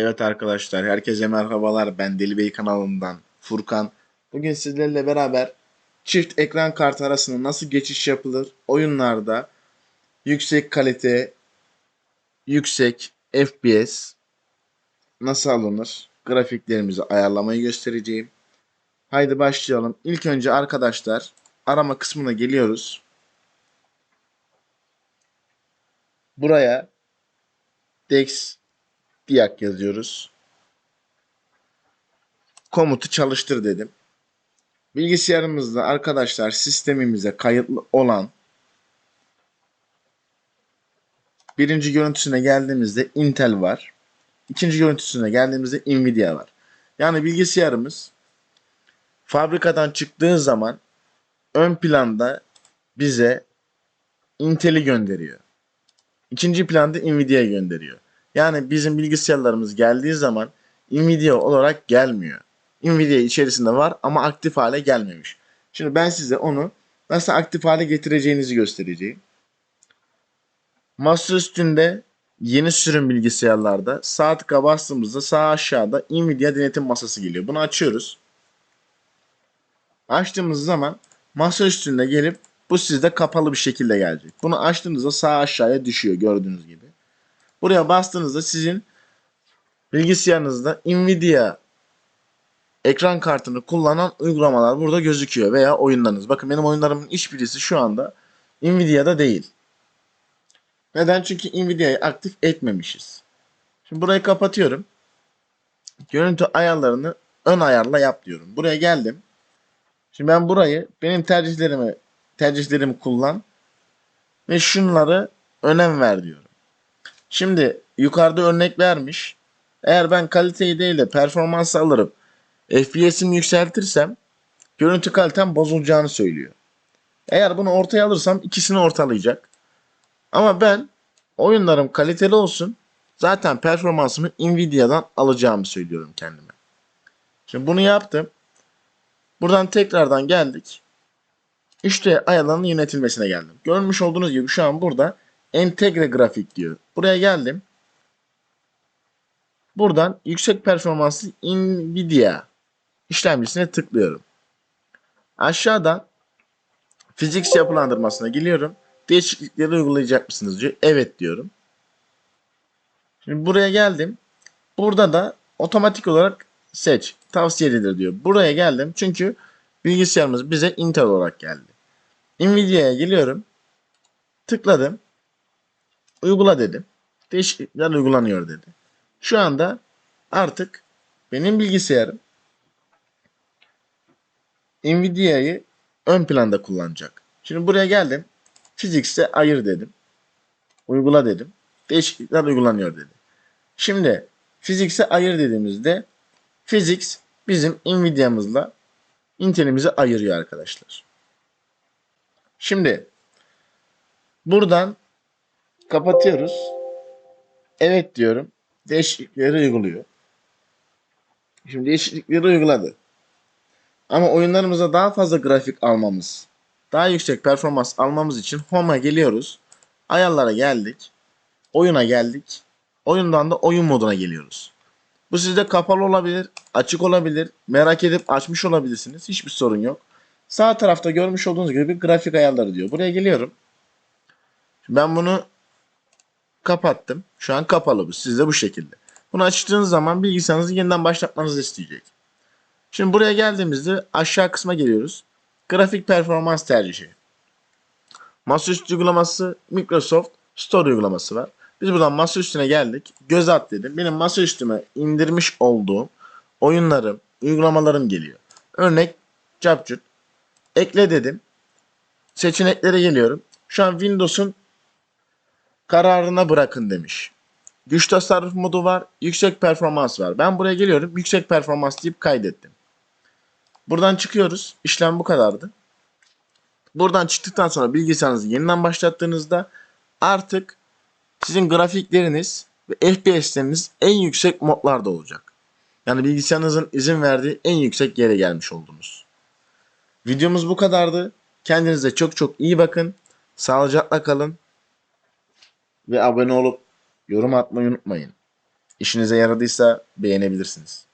Evet arkadaşlar, herkese merhabalar. Ben Deli Bey kanalından Furkan. Bugün sizlerle beraber çift ekran kartı arasında nasıl geçiş yapılır, oyunlarda yüksek kalite, yüksek FPS nasıl alınır, grafiklerimizi ayarlamayı göstereceğim. Haydi başlayalım. İlk önce arkadaşlar arama kısmına geliyoruz. Buraya Dex Diak yazıyoruz. Komutu çalıştır dedim. Bilgisayarımızda arkadaşlar sistemimize kayıtlı olan birinci görüntüsüne geldiğimizde Intel var. İkinci görüntüsüne geldiğimizde Nvidia var. Yani bilgisayarımız fabrikadan çıktığı zaman ön planda bize Intel'i gönderiyor. İkinci planda Nvidia'yı gönderiyor. Yani bizim bilgisayarlarımız geldiği zaman Nvidia olarak gelmiyor. Nvidia içerisinde var ama aktif hale gelmemiş. Şimdi ben size onu nasıl aktif hale getireceğinizi göstereceğim. Masa üstünde yeni sürüm bilgisayarlarda sağ tıka bastığımızda sağ aşağıda Nvidia denetim masası geliyor. Bunu açıyoruz. Açtığımız zaman masa üstünde gelip bu sizde kapalı bir şekilde gelecek. Bunu açtığınızda sağ aşağıya düşüyor gördüğünüz gibi. Buraya bastığınızda sizin bilgisayarınızda Nvidia ekran kartını kullanan uygulamalar burada gözüküyor veya oyunlarınız. Bakın benim oyunlarımın hiçbirisi şu anda Nvidia'da değil. Neden? Çünkü Nvidia'yı aktif etmemişiz. Şimdi burayı kapatıyorum. Görüntü ayarlarını ön ayarla yap diyorum. Buraya geldim. Şimdi ben burayı benim tercihlerimi tercihlerimi kullan ve şunları önem ver diyorum. Şimdi yukarıda örnek vermiş. Eğer ben kaliteyi değil de performansı alırım FPS'imi yükseltirsem görüntü kalitem bozulacağını söylüyor. Eğer bunu ortaya alırsam ikisini ortalayacak. Ama ben oyunlarım kaliteli olsun. Zaten performansımı Nvidia'dan alacağımı söylüyorum kendime. Şimdi bunu yaptım. Buradan tekrardan geldik. 3D ayarlarının yönetilmesine geldim. Görmüş olduğunuz gibi şu an burada entegre grafik diyor. Buraya geldim. Buradan yüksek performanslı Nvidia işlemcisine tıklıyorum. Aşağıdan fiziks yapılandırmasına geliyorum. Değişiklikleri uygulayacak mısınız diyor. Evet diyorum. Şimdi buraya geldim. Burada da otomatik olarak seç. Tavsiye edilir diyor. Buraya geldim çünkü bilgisayarımız bize Intel olarak geldi. Nvidia'ya geliyorum. Tıkladım. Uygula dedim. Değişiklikler uygulanıyor dedi. Şu anda artık benim bilgisayarım Nvidia'yı ön planda kullanacak. Şimdi buraya geldim. Fizikse ayır dedim. Uygula dedim. Değişiklikler uygulanıyor dedi. Şimdi fizikse ayır dediğimizde Physics bizim Nvidia'mızla Intel'imizi ayırıyor arkadaşlar. Şimdi buradan kapatıyoruz. Evet diyorum. Değişiklikleri uyguluyor. Şimdi değişiklikleri uyguladı. Ama oyunlarımıza daha fazla grafik almamız, daha yüksek performans almamız için Home'a geliyoruz. Ayarlara geldik. Oyuna geldik. Oyundan da oyun moduna geliyoruz. Bu sizde kapalı olabilir, açık olabilir, merak edip açmış olabilirsiniz. Hiçbir sorun yok. Sağ tarafta görmüş olduğunuz gibi grafik ayarları diyor. Buraya geliyorum. Ben bunu kapattım. Şu an kapalı bu. Sizde bu şekilde. Bunu açtığınız zaman bilgisayarınızı yeniden başlatmanızı isteyecek. Şimdi buraya geldiğimizde aşağı kısma geliyoruz. Grafik performans tercihi. Masaüstü uygulaması Microsoft Store uygulaması var. Biz buradan masa üstüne geldik. Göz at dedim. Benim masa üstüme indirmiş olduğum oyunlarım, uygulamalarım geliyor. Örnek Capcut. Ekle dedim. Seçeneklere geliyorum. Şu an Windows'un kararına bırakın demiş. Güç tasarruf modu var. Yüksek performans var. Ben buraya geliyorum. Yüksek performans deyip kaydettim. Buradan çıkıyoruz. İşlem bu kadardı. Buradan çıktıktan sonra bilgisayarınızı yeniden başlattığınızda artık sizin grafikleriniz ve FPS'leriniz en yüksek modlarda olacak. Yani bilgisayarınızın izin verdiği en yüksek yere gelmiş oldunuz. Videomuz bu kadardı. Kendinize çok çok iyi bakın. Sağlıcakla kalın. Ve abone olup yorum atmayı unutmayın. İşinize yaradıysa beğenebilirsiniz.